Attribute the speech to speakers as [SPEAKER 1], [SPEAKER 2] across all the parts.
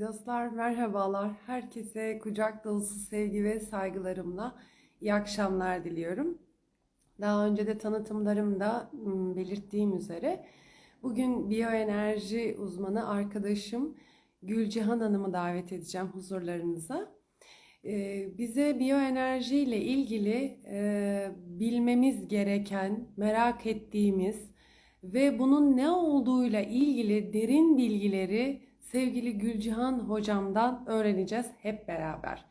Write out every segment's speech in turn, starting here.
[SPEAKER 1] Dostlar merhabalar. Herkese kucak dolusu sevgi ve saygılarımla iyi akşamlar diliyorum. Daha önce de tanıtımlarımda belirttiğim üzere bugün biyoenerji uzmanı arkadaşım Gülcihan Hanım'ı davet edeceğim huzurlarınıza. Ee, Bize biyoenerji ile ilgili e, bilmemiz gereken, merak ettiğimiz ve bunun ne olduğuyla ilgili derin bilgileri sevgili Gülcihan hocamdan öğreneceğiz hep beraber.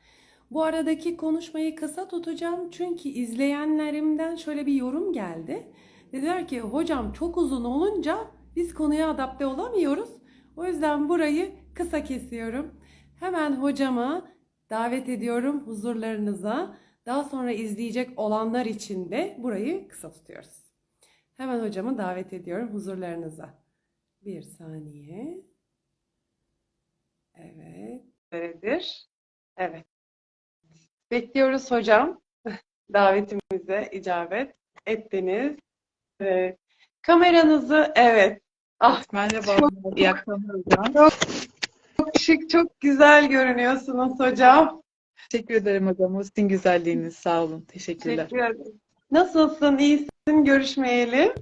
[SPEAKER 1] Bu aradaki konuşmayı kısa tutacağım çünkü izleyenlerimden şöyle bir yorum geldi. Dediler ki hocam çok uzun olunca biz konuya adapte olamıyoruz. O yüzden burayı kısa kesiyorum. Hemen hocama davet ediyorum huzurlarınıza. Daha sonra izleyecek olanlar için de burayı kısa tutuyoruz. Hemen hocamı davet ediyorum huzurlarınıza. Bir saniye. Evet. Böyledir. Evet. Bekliyoruz hocam. Davetimize icabet ettiniz. Evet. Kameranızı evet. Ah
[SPEAKER 2] Merhaba,
[SPEAKER 1] çok,
[SPEAKER 2] iyi akşamlar hocam.
[SPEAKER 1] çok şık, çok güzel görünüyorsunuz hocam.
[SPEAKER 2] Teşekkür ederim hocam. O sizin güzelliğiniz. Sağ olun. Teşekkürler.
[SPEAKER 1] Teşekkür ederim. Nasılsın? İyisin? Görüşmeyeli.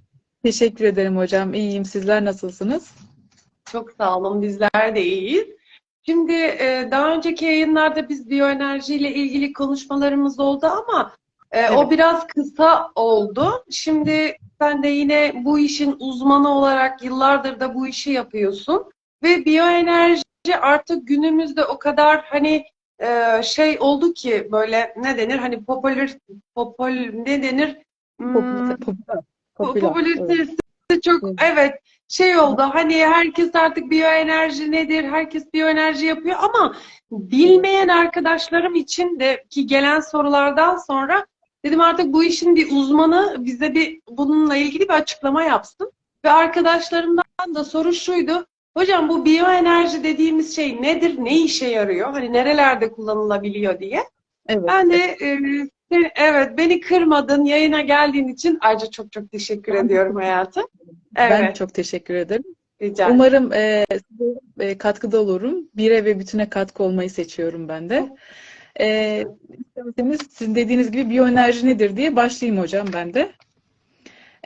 [SPEAKER 2] Teşekkür ederim hocam. İyiyim. Sizler nasılsınız?
[SPEAKER 1] Çok sağ olun. Bizler de iyiyiz. Şimdi e, daha önceki yayınlarda biz biyoenerji ile ilgili konuşmalarımız oldu ama e, o
[SPEAKER 2] Evet.
[SPEAKER 1] biraz kısa oldu. Şimdi sen de yine bu işin uzmanı olarak yıllardır da bu işi yapıyorsun ve biyoenerji artık günümüzde o kadar hani e, şey oldu ki böyle ne denir hani popüler popol ne denir Hmm,
[SPEAKER 2] Popüler. Popüler.
[SPEAKER 1] Po-
[SPEAKER 2] Popüler. Evet.
[SPEAKER 1] Popülaritesi çok
[SPEAKER 2] Evet.
[SPEAKER 1] Şey oldu hani herkes artık biyoenerji nedir herkes biyoenerji yapıyor ama bilmeyen arkadaşlarım için de ki gelen sorulardan sonra dedim artık bu işin bir uzmanı bize bir bununla ilgili bir açıklama yapsın. Ve arkadaşlarımdan da soru şuydu hocam bu biyoenerji dediğimiz şey nedir ne işe yarıyor? Hani nerelerde kullanılabiliyor? diye.
[SPEAKER 2] Evet.
[SPEAKER 1] ben de e, evet beni kırmadın, yayına geldiğin için ayrıca çok çok teşekkür ediyorum hayatım.
[SPEAKER 2] Ben
[SPEAKER 1] Evet,
[SPEAKER 2] çok teşekkür ederim.
[SPEAKER 1] rica ederim.
[SPEAKER 2] Umarım e, size e, katkıda olurum. Bire ve bütüne katkı olmayı seçiyorum ben de. E, sizin dediğiniz gibi biyoenerji nedir diye başlayayım hocam ben de.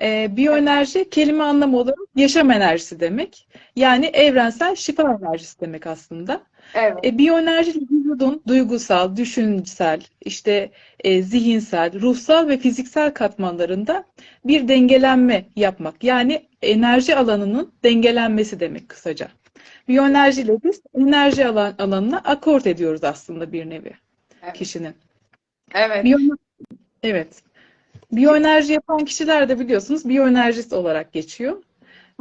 [SPEAKER 2] E, biyoenerji kelime anlamı olarak yaşam enerjisi demek. Yani evrensel şifa enerjisi demek aslında.
[SPEAKER 1] Evet,
[SPEAKER 2] E, biyoenerji vücudun duygusal, düşünsel, işte e, zihinsel, ruhsal ve fiziksel katmanlarında bir dengelenme yapmak. Yani enerji alanının dengelenmesi demek kısaca. Biyoenerji ile biz enerji alan, alanına akort ediyoruz aslında bir nevi
[SPEAKER 1] evet,
[SPEAKER 2] kişinin.
[SPEAKER 1] evet,
[SPEAKER 2] Biyo, evet. Biyoenerji yapan kişiler de biliyorsunuz biyoenerjist olarak geçiyor.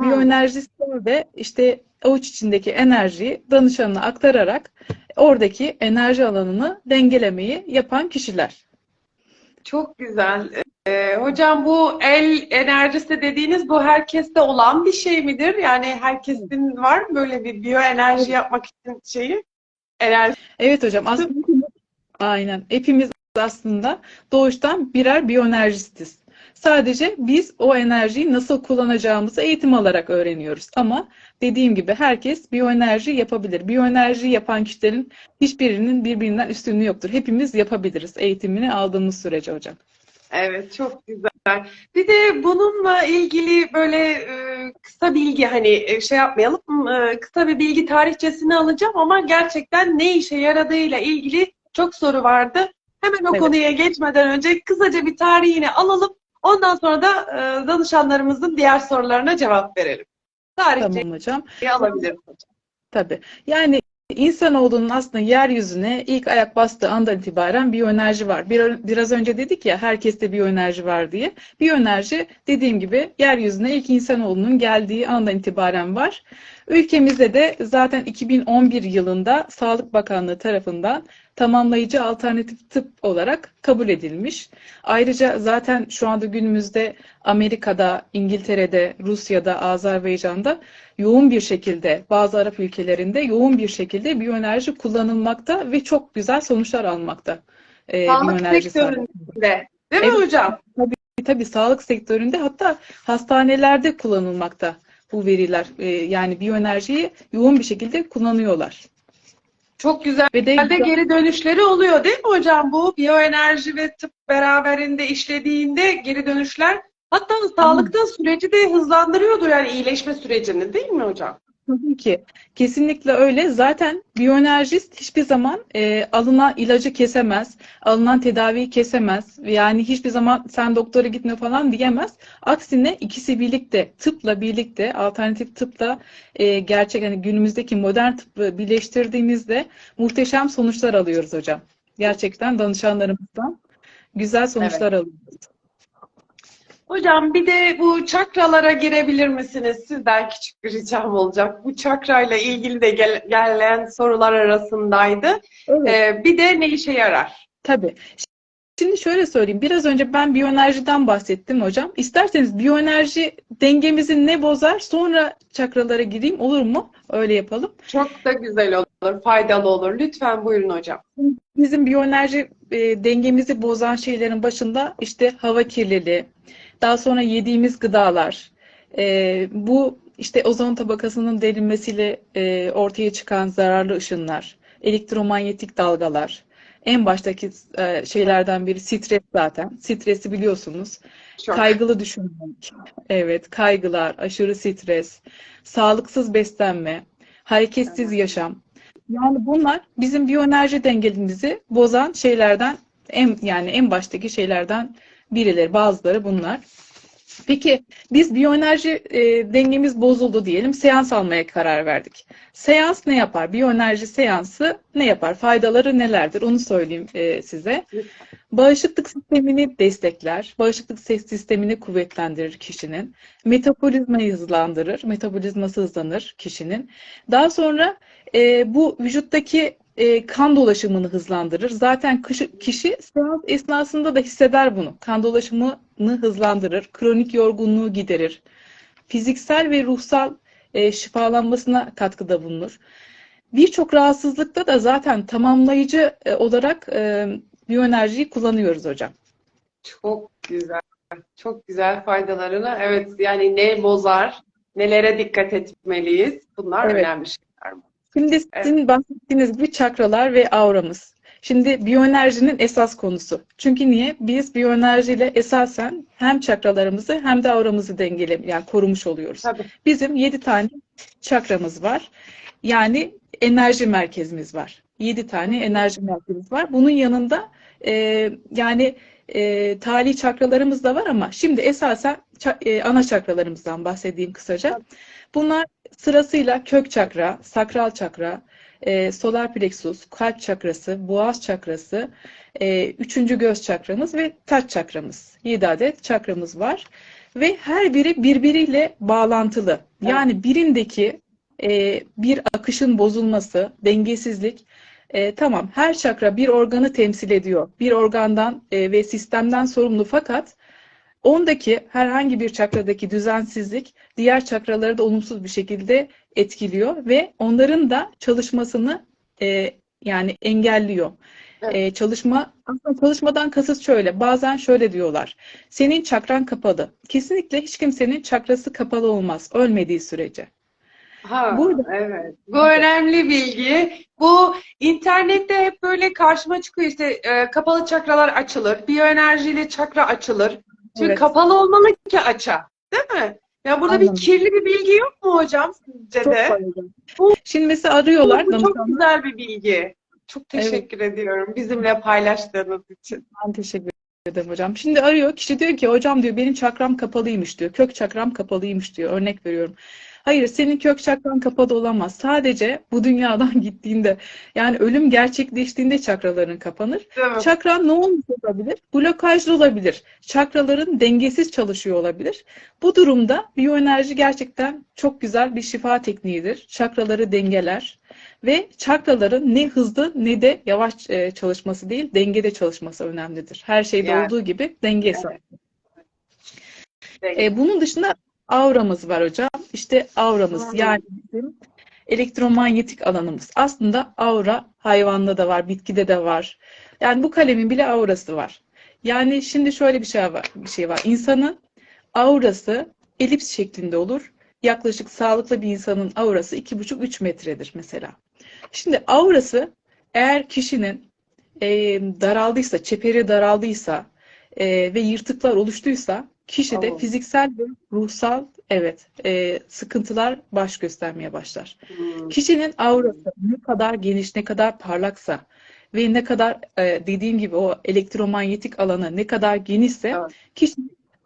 [SPEAKER 2] Biyoenerjistler de işte avuç içindeki enerjiyi danışanına aktararak oradaki enerji alanını dengelemeyi yapan kişiler.
[SPEAKER 1] çok güzel. Ee, hocam bu el enerjisi dediğiniz bu herkeste olan bir şey midir? Yani herkesin var mı böyle bir biyoenerji yapmak için şeyi? Enerji.
[SPEAKER 2] Evet hocam aslında aynen hepimiz aslında doğuştan birer biyoenerjistiz. Sadece biz o enerjiyi nasıl kullanacağımızı eğitim alarak öğreniyoruz. Ama dediğim gibi herkes biyoenerji yapabilir. Biyoenerji yapan kişilerin hiçbirinin birbirinden üstünlüğü yoktur. Hepimiz yapabiliriz eğitimini aldığımız sürece hocam.
[SPEAKER 1] Evet, çok güzel. Bir de bununla ilgili böyle e, kısa bilgi hani e, şey yapmayalım, e, kısa bir bilgi tarihçesini alacağım ama gerçekten ne işe yaradığıyla ilgili çok soru vardı. Hemen o
[SPEAKER 2] Evet.
[SPEAKER 1] konuya geçmeden önce kısaca bir tarihini alalım. Ondan sonra da e, danışanlarımızın diğer sorularına cevap verelim. Tarihçeyi
[SPEAKER 2] Tamam hocam.
[SPEAKER 1] alabiliriz hocam.
[SPEAKER 2] Tabii. Yani insanoğlunun aslında yeryüzüne ilk ayak bastığı andan itibaren biyoenerji var. Bir, biraz önce dedik ya herkeste biyoenerji var diye. Biyoenerji dediğim gibi yeryüzüne ilk insanoğlunun geldiği andan itibaren var. Ülkemizde de zaten 2011 yılında Sağlık Bakanlığı tarafından tamamlayıcı alternatif tıp olarak kabul edilmiş. Ayrıca zaten şu anda günümüzde Amerika'da, İngiltere'de, Rusya'da, Azerbaycan'da yoğun bir şekilde bazı Arap ülkelerinde yoğun bir şekilde biyoenerji kullanılmakta ve çok güzel sonuçlar almakta. Ee,
[SPEAKER 1] Sağlık sektöründe. Değil mi
[SPEAKER 2] Evet.
[SPEAKER 1] hocam?
[SPEAKER 2] Tabii sağlık sektöründe hatta hastanelerde kullanılmakta bu veriler. Ee, yani biyoenerjiyi yoğun bir şekilde kullanıyorlar.
[SPEAKER 1] Çok güzel
[SPEAKER 2] Ve de
[SPEAKER 1] geri dönüşleri oluyor değil mi hocam? Bu biyoenerji ve tıp beraberinde işlediğinde geri dönüşler hatta sağlıkta süreci de hızlandırıyordur yani iyileşme sürecini değil mi hocam?
[SPEAKER 2] Tabii ki. Kesinlikle öyle. Zaten biyoenerjist hiçbir zaman e, alınan ilacı kesemez, alınan tedaviyi kesemez. Yani hiçbir zaman sen doktora gitme falan diyemez. Aksine ikisi birlikte, tıpla birlikte, alternatif tıpla e, gerçek hani günümüzdeki modern tıbbı birleştirdiğimizde muhteşem sonuçlar alıyoruz hocam. Gerçekten danışanlarımızdan güzel sonuçlar alıyoruz.
[SPEAKER 1] Hocam bir de bu çakralara girebilir misiniz? Sizden küçük bir ricam olacak. Bu çakrayla ilgili de gel- gelen sorular arasındaydı.
[SPEAKER 2] Evet.
[SPEAKER 1] Ee, bir de ne işe yarar?
[SPEAKER 2] Tabii. Şimdi şöyle söyleyeyim. Biraz önce ben biyoenerjiden bahsettim hocam. İsterseniz biyoenerji dengemizi ne bozar? Sonra çakralara gireyim olur mu? Öyle yapalım.
[SPEAKER 1] Çok da güzel olur, faydalı olur. Lütfen buyurun hocam.
[SPEAKER 2] Bizim biyoenerji e, dengemizi bozan şeylerin başında işte hava kirliliği, daha sonra yediğimiz gıdalar, e, bu işte ozon tabakasının delinmesiyle e, ortaya çıkan zararlı ışınlar, elektromanyetik dalgalar, en baştaki e, şeylerden biri stres zaten. Stresi biliyorsunuz.
[SPEAKER 1] Çok.
[SPEAKER 2] Kaygılı düşünmek, evet, kaygılar, aşırı stres, sağlıksız beslenme, hareketsiz yaşam. Yani bunlar bizim biyoenerji dengemizi bozan şeylerden en yani en baştaki şeylerden birileri, bazıları bunlar. Peki biz biyoenerji e, dengemiz bozuldu diyelim, seans almaya karar verdik. Seans ne yapar? Biyoenerji seansı ne yapar? Faydaları nelerdir? Onu söyleyeyim e, size. Bağışıklık sistemini destekler, bağışıklık sistemini kuvvetlendirir kişinin, metabolizmayı hızlandırır, metabolizması hızlanır kişinin. Daha sonra e, bu vücuttaki e, kan dolaşımını hızlandırır. Zaten kişi, kişi seans esnasında da hisseder bunu. Kan dolaşımını hızlandırır, kronik yorgunluğu giderir, fiziksel ve ruhsal e, şifalanmasına katkıda bulunur. Birçok rahatsızlıkta da zaten tamamlayıcı e, olarak e, biyoenerjiyi kullanıyoruz hocam.
[SPEAKER 1] Çok güzel. Çok güzel faydalarını. Evet yani ne bozar, nelere dikkat etmeliyiz. Bunlar
[SPEAKER 2] Evet.
[SPEAKER 1] önemli şeyler.
[SPEAKER 2] Şimdi sizin bahsettiğiniz gibi çakralar ve auramız. Şimdi biyoenerjinin esas konusu. Çünkü niye? Biz biyoenerjiyle esasen hem çakralarımızı hem de auramızı dengele yani korumuş oluyoruz.
[SPEAKER 1] Tabii.
[SPEAKER 2] Bizim 7 tane çakramız var. Yani enerji merkezimiz var. 7 tane enerji merkezimiz var. Bunun yanında e, yani e, tali çakralarımız da var ama şimdi esasen e, ana çakralarımızdan bahsedeyim kısaca. Bunlar sırasıyla kök çakra, sakral çakra, e, solar plexus, kalp çakrası, boğaz çakrası, e, üçüncü göz çakramız ve taç çakramız. 7 adet çakramız var. Ve her biri birbiriyle bağlantılı. Yani birindeki e, bir akışın bozulması, dengesizlik, e, tamam her çakra bir organı temsil ediyor. Bir organdan e, ve sistemden sorumlu fakat ondaki herhangi bir çakradaki düzensizlik diğer çakraları da olumsuz bir şekilde etkiliyor ve onların da çalışmasını e, yani engelliyor.
[SPEAKER 1] Evet.
[SPEAKER 2] E, çalışma aslında çalışmadan kasıt şöyle. Bazen şöyle diyorlar. Senin çakran kapalı. Kesinlikle hiç kimsenin çakrası kapalı olmaz ölmediği sürece.
[SPEAKER 1] Ha,
[SPEAKER 2] Burada-
[SPEAKER 1] evet. Bu önemli bilgi. Bu internette hep böyle karşıma çıkıyor işte e, kapalı çakralar açılır. Biyoenerjiyle çakra açılır. Şimdi
[SPEAKER 2] Evet.
[SPEAKER 1] kapalı olmalı ki aça. Değil mi? Ya burada
[SPEAKER 2] Anladım.
[SPEAKER 1] bir kirli bir bilgi yok mu hocam sizce
[SPEAKER 2] Çok
[SPEAKER 1] de?
[SPEAKER 2] faydalı. Şimdi mesela arıyorlar
[SPEAKER 1] Bu çok
[SPEAKER 2] danışanlar.
[SPEAKER 1] güzel bir bilgi. Çok teşekkür ediyorum bizimle paylaştığınız için.
[SPEAKER 2] Ben teşekkür ederim hocam. Şimdi arıyor kişi diyor ki hocam diyor benim çakram kapalıymış diyor. Kök çakram kapalıymış diyor. Örnek veriyorum. Hayır senin kök çakran kapalı olamaz. Sadece bu dünyadan gittiğinde yani ölüm gerçekleştiğinde çakraların kapanır.
[SPEAKER 1] Mi?
[SPEAKER 2] Çakran ne olmuş olabilir? Blokajlı olabilir. Çakraların dengesiz çalışıyor olabilir. Bu durumda biyoenerji gerçekten çok güzel bir şifa tekniğidir. Çakraları dengeler ve çakraların ne hızlı ne de yavaş e, çalışması değil, dengede çalışması önemlidir. Her şeyde
[SPEAKER 1] Yani.
[SPEAKER 2] olduğu gibi denge.
[SPEAKER 1] Denge.
[SPEAKER 2] E, bunun dışında auramız var hocam. İşte auramız yani bizim elektromanyetik alanımız. Aslında aura hayvanda da var, bitkide de var. Yani bu kalemin bile aurası var. Yani şimdi şöyle bir şey var, bir şey var. İnsanın aurası elips şeklinde olur. Yaklaşık sağlıklı bir insanın aurası 2,5-3 metredir mesela. Şimdi aurası eğer kişinin e, daraldıysa, çeperi daraldıysa e, ve yırtıklar oluştuysa kişide
[SPEAKER 1] Oo.
[SPEAKER 2] fiziksel ve ruhsal evet e, sıkıntılar baş göstermeye başlar.
[SPEAKER 1] Hmm.
[SPEAKER 2] Kişinin aurası ne kadar geniş, ne kadar parlaksa ve ne kadar e, dediğim gibi o elektromanyetik alanı ne kadar genişse
[SPEAKER 1] Evet.
[SPEAKER 2] kişi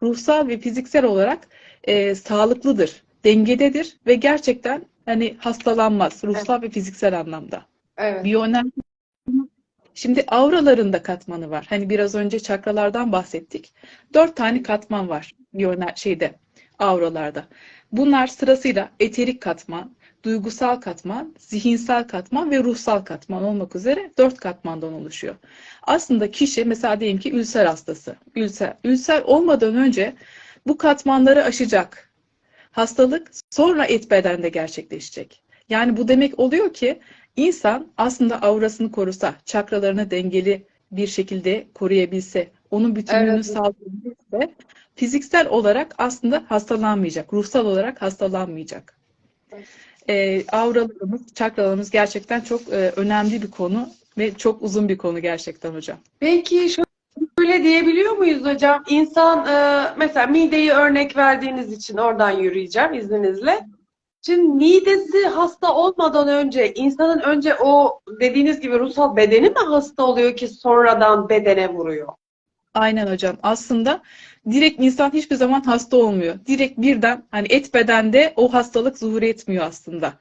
[SPEAKER 2] ruhsal ve fiziksel olarak e, sağlıklıdır, dengededir ve gerçekten hani hastalanmaz ruhsal ve fiziksel anlamda.
[SPEAKER 1] Evet.
[SPEAKER 2] Biyoenerji Şimdi auraların da katmanı var. Hani biraz önce çakralardan bahsettik. Dört tane katman var biyoener şeyde, auralarda. Bunlar sırasıyla eterik katman, duygusal katman, zihinsel katman ve ruhsal katman olmak üzere dört katmandan oluşuyor. Aslında kişi mesela diyelim ki ülser hastası. Ülser, ülser olmadan önce bu katmanları aşacak. Hastalık sonra et bedende gerçekleşecek. Yani bu demek oluyor ki İnsan aslında aurasını korusa, çakralarını dengeli bir şekilde koruyabilse, onun bütünlüğünü
[SPEAKER 1] Evet.
[SPEAKER 2] sağlayabilse, fiziksel olarak aslında hastalanmayacak, ruhsal olarak hastalanmayacak. Ee, auralarımız, çakralarımız gerçekten çok e, önemli bir konu ve çok uzun bir konu gerçekten hocam.
[SPEAKER 1] Peki şöyle diyebiliyor muyuz hocam? İnsan e, mesela mideyi örnek verdiğiniz için oradan yürüyeceğim izninizle. Şimdi midesi hasta olmadan önce insanın önce o dediğiniz gibi ruhsal bedeni mi hasta oluyor ki sonradan bedene vuruyor?
[SPEAKER 2] Aynen hocam. Aslında direkt insan hiçbir zaman hasta olmuyor. Direkt birden hani et bedende o hastalık zuhur etmiyor aslında.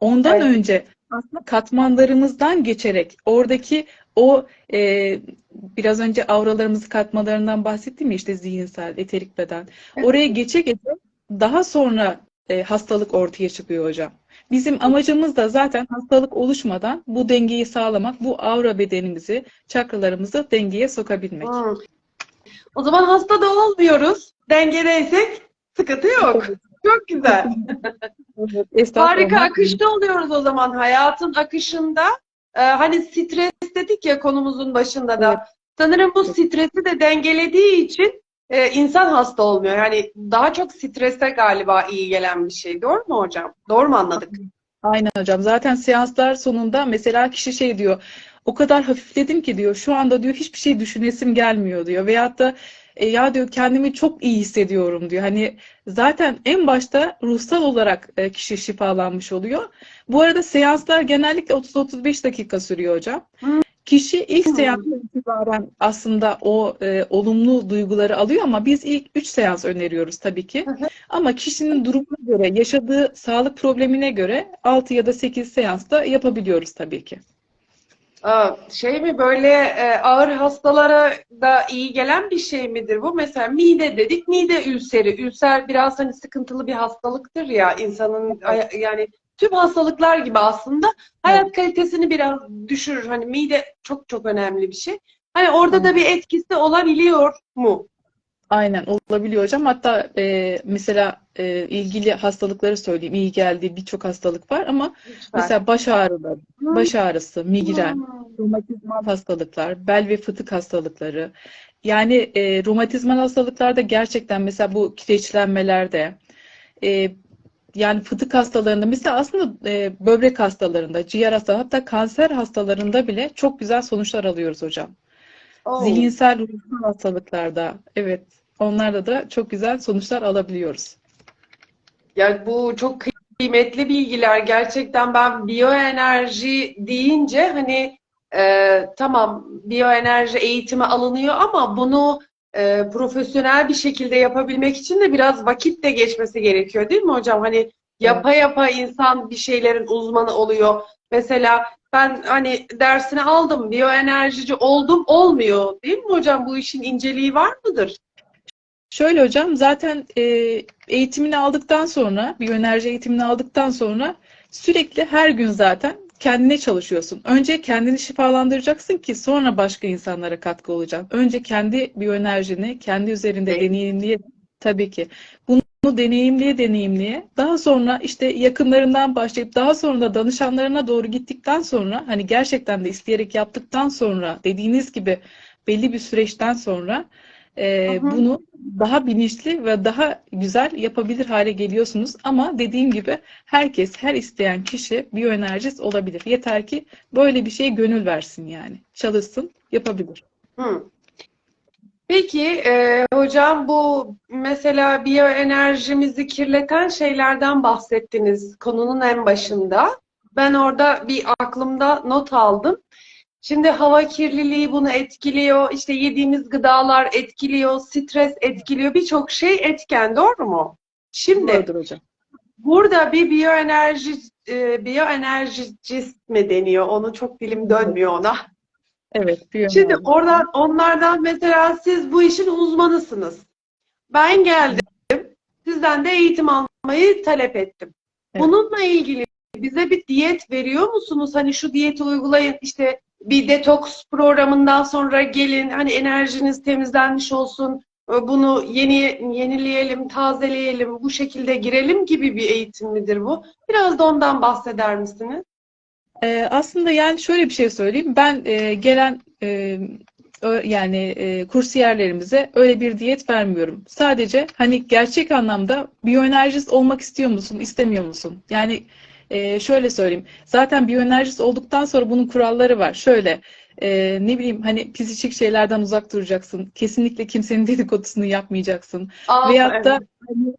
[SPEAKER 2] Ondan
[SPEAKER 1] Aynen.
[SPEAKER 2] önce aslında katmanlarımızdan geçerek oradaki o e, biraz önce auralarımızı katmalarından bahsettim ya işte zihinsel, eterik beden. Oraya geçe geçe daha sonra e, hastalık ortaya çıkıyor hocam. Bizim amacımız da zaten hastalık oluşmadan bu dengeyi sağlamak, bu aura bedenimizi, çakralarımızı dengeye sokabilmek.
[SPEAKER 1] Hmm. O zaman hasta da olmuyoruz. Dengedeysek sıkıntı yok. Çok güzel.
[SPEAKER 2] Estağfurullah.
[SPEAKER 1] Harika akışta oluyoruz o zaman hayatın akışında. Ee, hani stres dedik ya konumuzun başında da. Sanırım bu stresi de dengelediği için e, insan hasta olmuyor. Yani daha çok strese galiba iyi gelen bir şey. Doğru mu hocam? Doğru mu anladık?
[SPEAKER 2] Aynen hocam. Zaten seanslar sonunda mesela kişi şey diyor. O kadar hafifledim ki diyor. Şu anda diyor hiçbir şey düşünesim gelmiyor diyor. Veyahut da e, ya diyor kendimi çok iyi hissediyorum diyor. Hani zaten en başta ruhsal olarak e, kişi şifalanmış oluyor. Bu arada seanslar genellikle 30-35 dakika sürüyor hocam.
[SPEAKER 1] Hmm.
[SPEAKER 2] Kişi ilk
[SPEAKER 1] Hmm.
[SPEAKER 2] seanstan itibaren aslında o e, olumlu duyguları alıyor ama biz ilk 3 seans öneriyoruz tabii ki.
[SPEAKER 1] Hı hı.
[SPEAKER 2] Ama kişinin durumuna göre, yaşadığı sağlık problemine göre 6 ya da 8 seans da yapabiliyoruz tabii ki.
[SPEAKER 1] Aa, Şey mi böyle e, ağır hastalara da iyi gelen bir şey midir bu? Mesela mide dedik, mide ülseri. Ülser biraz hani sıkıntılı bir hastalıktır ya insanın yani tüm hastalıklar gibi aslında hayat kalitesini biraz düşürür. Hani mide çok çok önemli bir şey. Hani orada da bir etkisi olabiliyor mu?
[SPEAKER 2] Aynen olabiliyor hocam. Hatta e, mesela e, ilgili hastalıkları söyleyeyim. İyi geldiği birçok hastalık var ama
[SPEAKER 1] Lütfen.
[SPEAKER 2] mesela baş ağrıları,
[SPEAKER 1] Hmm.
[SPEAKER 2] baş ağrısı, migren,
[SPEAKER 1] Hmm.
[SPEAKER 2] romatizmal hastalıklar, bel ve fıtık hastalıkları. Yani e, romatizmal hastalıklarda gerçekten mesela bu kireçlenmelerde, e, yani fıtık hastalarında mesela aslında e, böbrek hastalarında, ciğer hastalarında hatta kanser hastalarında bile çok güzel sonuçlar alıyoruz hocam.
[SPEAKER 1] Oh.
[SPEAKER 2] Zihinsel ruhsal hastalıklarda evet onlarda da çok güzel sonuçlar alabiliyoruz.
[SPEAKER 1] Yani bu çok kıymetli bilgiler. Gerçekten ben biyoenerji deyince hani e, tamam biyoenerji eğitimi alınıyor ama bunu e, profesyonel bir şekilde yapabilmek için de biraz vakit de geçmesi gerekiyor değil mi hocam? Hani yapa yapa insan bir şeylerin uzmanı oluyor. Mesela ben hani dersini aldım, biyoenerjici oldum, olmuyor değil mi hocam? Bu işin inceliği var mıdır?
[SPEAKER 2] Şöyle hocam zaten e, eğitimini aldıktan sonra, biyoenerji eğitimini aldıktan sonra sürekli her gün zaten kendine çalışıyorsun. Önce kendini şifalandıracaksın ki sonra başka insanlara katkı olacaksın. Önce kendi biyoenerjini kendi üzerinde
[SPEAKER 1] Evet.
[SPEAKER 2] deneyimleye tabii ki. Bunu deneyimleye deneyimleye daha sonra işte yakınlarından başlayıp daha sonra da danışanlarına doğru gittikten sonra hani gerçekten de isteyerek yaptıktan sonra dediğiniz gibi belli bir süreçten sonra e, bunu daha bilinçli ve daha güzel yapabilir hale geliyorsunuz. Ama dediğim gibi herkes, her isteyen kişi biyoenerjist olabilir. Yeter ki böyle bir şeye gönül versin yani. Çalışsın, yapabilir.
[SPEAKER 1] Hı. Peki e, hocam bu mesela biyoenerjimizi kirleten şeylerden bahsettiniz konunun en başında. Ben orada bir aklımda not aldım. Şimdi hava kirliliği bunu etkiliyor, işte yediğimiz gıdalar etkiliyor, stres etkiliyor, birçok şey etken, doğru mu? Şimdi
[SPEAKER 2] Doğrudur hocam.
[SPEAKER 1] burada bir biyoenerji e, biyoenerjist mi deniyor? Onu çok dilim dönmüyor ona.
[SPEAKER 2] Evet,
[SPEAKER 1] Şimdi
[SPEAKER 2] biyoenerji.
[SPEAKER 1] oradan onlardan mesela siz bu işin uzmanısınız. Ben geldim, sizden de eğitim almayı talep ettim.
[SPEAKER 2] Evet.
[SPEAKER 1] Bununla ilgili bize bir diyet veriyor musunuz? Hani şu diyeti uygulayın, işte bir detoks programından sonra gelin, hani enerjiniz temizlenmiş olsun, bunu yeni yenileyelim, tazeleyelim, bu şekilde girelim gibi bir eğitim midir bu? Biraz da ondan bahseder misiniz?
[SPEAKER 2] Ee, aslında yani şöyle bir şey söyleyeyim. Ben e, gelen e, yani e, kursiyerlerimize öyle bir diyet vermiyorum. Sadece hani gerçek anlamda biyoenerjist olmak istiyor musun, istemiyor musun? Yani e, şöyle söyleyeyim. Zaten biyoenerjist olduktan sonra bunun kuralları var. Şöyle e, ne bileyim hani psikolojik şeylerden uzak duracaksın. Kesinlikle kimsenin dedikodusunu yapmayacaksın.
[SPEAKER 1] Aa,
[SPEAKER 2] Veyahut da
[SPEAKER 1] evet.
[SPEAKER 2] hani,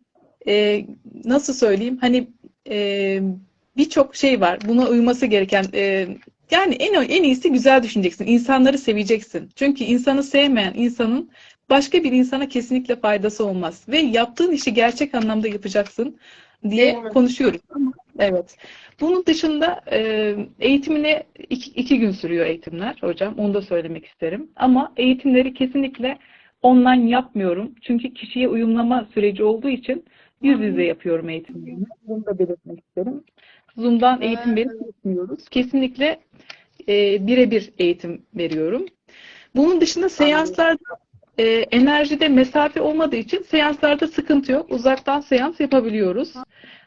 [SPEAKER 2] e, nasıl söyleyeyim hani e, birçok şey var buna uyması gereken e, yani en en iyisi güzel düşüneceksin insanları seveceksin çünkü insanı sevmeyen insanın başka bir insana kesinlikle faydası olmaz ve yaptığın işi gerçek anlamda yapacaksın diye
[SPEAKER 1] mi?
[SPEAKER 2] konuşuyoruz ama evet bunun dışında e, eğitimine iki, iki gün sürüyor eğitimler hocam onu da söylemek isterim ama eğitimleri kesinlikle online yapmıyorum çünkü kişiye uyumlama süreci olduğu için yüz yüze yapıyorum eğitimlerimi. Bunu da belirtmek isterim. Zoom'dan eğitim
[SPEAKER 1] Evet.
[SPEAKER 2] verip yapmıyoruz. Kesinlikle e, birebir eğitim veriyorum. Bunun dışında seanslarda e, enerjide mesafe olmadığı için seanslarda sıkıntı yok. Uzaktan seans yapabiliyoruz.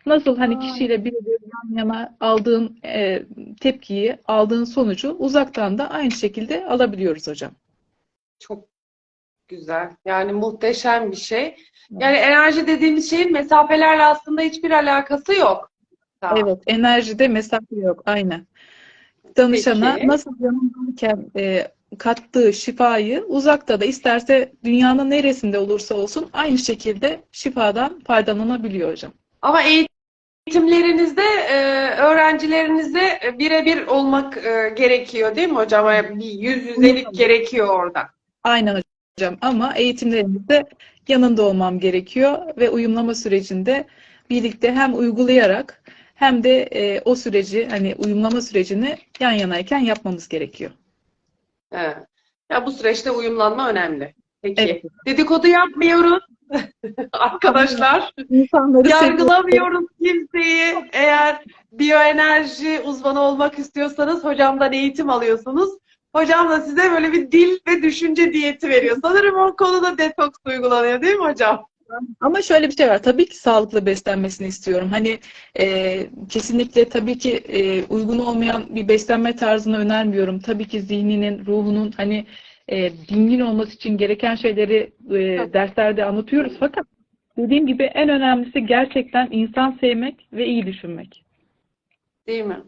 [SPEAKER 2] Nasıl hani kişiyle birebir yan yana aldığın e, tepkiyi, aldığın sonucu uzaktan da aynı şekilde alabiliyoruz hocam.
[SPEAKER 1] Çok güzel. Yani muhteşem bir şey. Yani enerji dediğimiz şeyin mesafelerle aslında hiçbir alakası yok. Tamam.
[SPEAKER 2] Evet, enerjide mesafe yok. Aynen. Danışana
[SPEAKER 1] Peki.
[SPEAKER 2] nasıl yanındayken e, kattığı şifayı uzakta da isterse dünyanın neresinde olursa olsun aynı şekilde şifadan faydalanabiliyor hocam.
[SPEAKER 1] Ama eğitimlerinizde e, öğrencilerinize e, birebir olmak e, gerekiyor değil mi hocam? Yani bir yüz yüzelik gerekiyor orada.
[SPEAKER 2] Aynen hocam ama eğitimlerimizde yanında olmam gerekiyor ve uyumlama sürecinde birlikte hem uygulayarak hem de e, o süreci hani uyumlama sürecini yan yanayken yapmamız gerekiyor.
[SPEAKER 1] He. Ya bu süreçte uyumlanma önemli. Peki.
[SPEAKER 2] Evet.
[SPEAKER 1] Dedikodu yapmıyoruz. Arkadaşlar.
[SPEAKER 2] İnsanları
[SPEAKER 1] Yargılamıyoruz kimseyi. Eğer biyoenerji uzmanı olmak istiyorsanız hocamdan eğitim alıyorsunuz. Hocam da size böyle bir dil ve düşünce diyeti veriyor. Sanırım o konuda detoks uygulanıyor değil mi hocam?
[SPEAKER 2] Ama şöyle bir şey var. Tabii ki sağlıklı beslenmesini istiyorum. Hani e, kesinlikle tabii ki e, uygun olmayan bir beslenme tarzını önermiyorum. Tabii ki zihninin, ruhunun hani e, dingin olması için gereken şeyleri e, derslerde anlatıyoruz. Fakat dediğim gibi en önemlisi gerçekten insan sevmek ve iyi düşünmek.
[SPEAKER 1] Değil mi?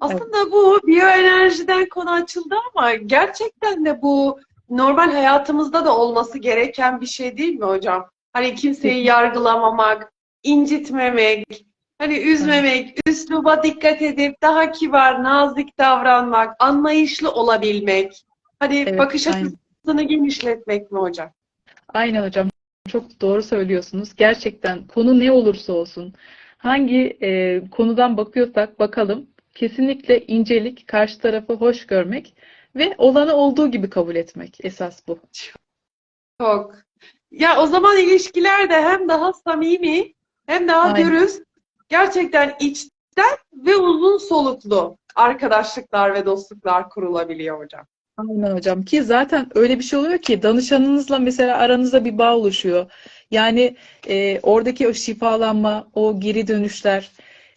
[SPEAKER 1] Aslında bu biyoenerjiden konu açıldı ama gerçekten de bu normal hayatımızda da olması gereken bir şey değil mi hocam? Hani kimseyi yargılamamak, incitmemek, hani üzmemek, üsluba dikkat edip daha kibar, nazik davranmak, anlayışlı olabilmek. Hani
[SPEAKER 2] Evet,
[SPEAKER 1] bakış
[SPEAKER 2] aynen.
[SPEAKER 1] açısını genişletmek mi hocam?
[SPEAKER 2] Aynen hocam. Çok doğru söylüyorsunuz. Gerçekten konu ne olursa olsun, hangi e, konudan bakıyorsak bakalım, kesinlikle incelik, karşı tarafı hoş görmek ve olanı olduğu gibi kabul etmek esas bu.
[SPEAKER 1] Çok. Ya o zaman ilişkiler de hem daha samimi hem daha
[SPEAKER 2] Aynen.
[SPEAKER 1] dürüst, gerçekten içten ve uzun soluklu arkadaşlıklar ve dostluklar kurulabiliyor hocam.
[SPEAKER 2] Aynen hocam ki zaten öyle bir şey oluyor ki danışanınızla mesela aranızda bir bağ oluşuyor. Yani e, oradaki o şifalanma, o geri dönüşler,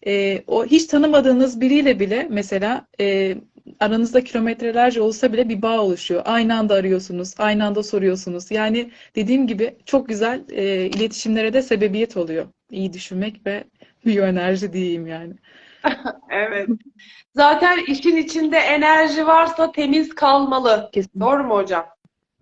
[SPEAKER 2] e, o hiç tanımadığınız biriyle bile mesela e, aranızda kilometrelerce olsa bile bir bağ oluşuyor. Aynı anda arıyorsunuz, aynı anda soruyorsunuz. Yani dediğim gibi çok güzel e, iletişimlere de sebebiyet oluyor. İyi düşünmek ve biyoenerji diyeyim yani.
[SPEAKER 1] Evet. Zaten işin içinde enerji varsa temiz kalmalı.
[SPEAKER 2] Kesin,
[SPEAKER 1] Doğru mu hocam?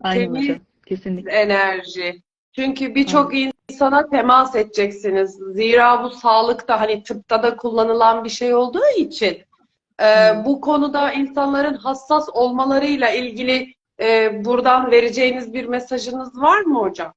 [SPEAKER 2] aynen
[SPEAKER 1] temiz-
[SPEAKER 2] hocam. Kesinlikle.
[SPEAKER 1] enerji. Çünkü birçok insana temas edeceksiniz. Zira bu sağlıkta hani tıpta da kullanılan bir şey olduğu için e, bu konuda insanların hassas olmalarıyla ilgili e, buradan vereceğiniz bir mesajınız var mı hocam?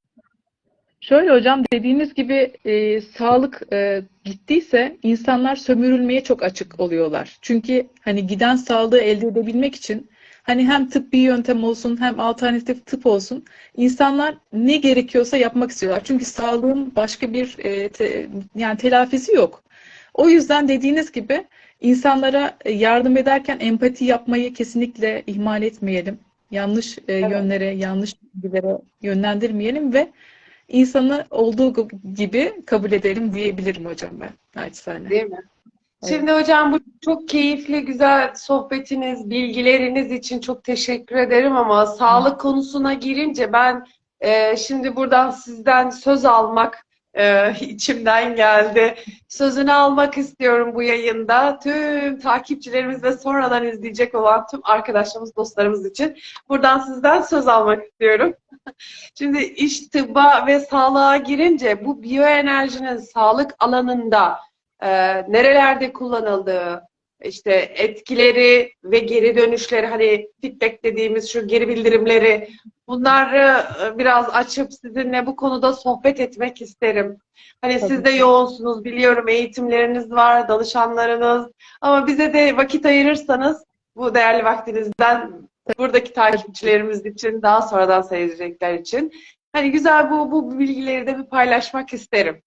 [SPEAKER 2] Şöyle hocam dediğiniz gibi e, sağlık e, gittiyse insanlar sömürülmeye çok açık oluyorlar. Çünkü hani giden sağlığı elde edebilmek için hani hem tıbbi yöntem olsun hem alternatif tıp olsun insanlar ne gerekiyorsa yapmak istiyorlar. Çünkü sağlığın başka bir e, te- yani telafisi yok. O yüzden dediğiniz gibi insanlara e, yardım ederken empati yapmayı kesinlikle ihmal etmeyelim. Yanlış e,
[SPEAKER 1] Evet.
[SPEAKER 2] yönlere, yanlış bilgilere yönlendirmeyelim ve insanı olduğu gibi kabul edelim diyebilirim hocam ben naçizane.
[SPEAKER 1] Değil mi?
[SPEAKER 2] Evet.
[SPEAKER 1] Şimdi hocam bu çok keyifli, güzel sohbetiniz, bilgileriniz için çok teşekkür ederim ama sağlık konusuna girince ben e, şimdi buradan sizden söz almak e, içimden geldi. Sözünü almak istiyorum bu yayında. Tüm takipçilerimiz ve sonradan izleyecek olan tüm arkadaşlarımız, dostlarımız için buradan sizden söz almak istiyorum. Şimdi iş tıbba ve sağlığa girince bu biyoenerjinin sağlık alanında e, nerelerde kullanıldığı, işte etkileri ve geri dönüşleri hani feedback dediğimiz şu geri bildirimleri bunları e, biraz açıp sizinle bu konuda sohbet etmek isterim. Hani
[SPEAKER 2] Tabii
[SPEAKER 1] siz de
[SPEAKER 2] ki.
[SPEAKER 1] yoğunsunuz biliyorum eğitimleriniz var, danışanlarınız ama bize de vakit ayırırsanız bu değerli vaktinizden buradaki takipçilerimiz için daha sonradan seyredecekler için hani güzel bu bu bilgileri de bir paylaşmak isterim.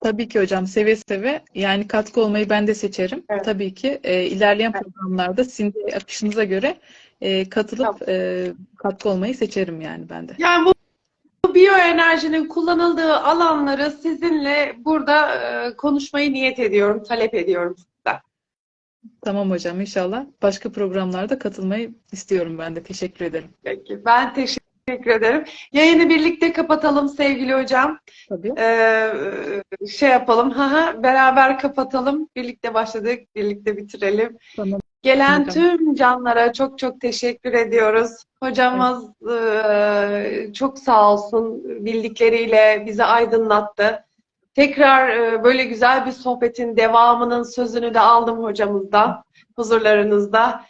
[SPEAKER 2] Tabii ki hocam seve seve yani katkı olmayı ben de seçerim.
[SPEAKER 1] Evet.
[SPEAKER 2] Tabii ki e, ilerleyen programlarda sizin akışınıza göre e, katılıp e, katkı olmayı seçerim yani ben de.
[SPEAKER 1] Yani bu, biyoenerjinin kullanıldığı alanları sizinle burada e, konuşmayı niyet ediyorum, talep ediyorum.
[SPEAKER 2] Tamam hocam inşallah başka programlarda katılmayı istiyorum ben de. Teşekkür ederim.
[SPEAKER 1] Peki, ben teşekkür ederim. Yayını birlikte kapatalım sevgili hocam.
[SPEAKER 2] Tabii.
[SPEAKER 1] Ee, şey yapalım, haha, beraber kapatalım. Birlikte başladık, birlikte bitirelim.
[SPEAKER 2] Tamam.
[SPEAKER 1] Gelen
[SPEAKER 2] Hocam.
[SPEAKER 1] tüm canlara çok çok teşekkür ediyoruz. Hocamız e, çok sağ olsun bildikleriyle bizi aydınlattı. Tekrar e, böyle güzel bir sohbetin devamının sözünü de aldım hocamızdan, huzurlarınızda.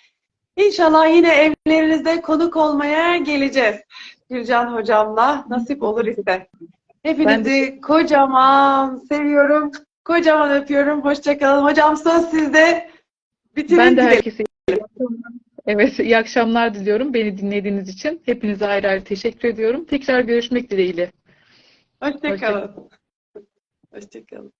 [SPEAKER 1] İnşallah yine evlerinizde konuk olmaya geleceğiz. Gülcan hocamla nasip olur ise. Hepinizi kocaman seviyorum. Kocaman öpüyorum. Hoşçakalın. Hocam söz sizde. Bitirin
[SPEAKER 2] Ben de herkese. Evet, iyi akşamlar diliyorum beni dinlediğiniz için. Hepinize ayrı ayrı teşekkür ediyorum. Tekrar görüşmek dileğiyle.
[SPEAKER 1] Hoşçakalın. Hoşçakalın.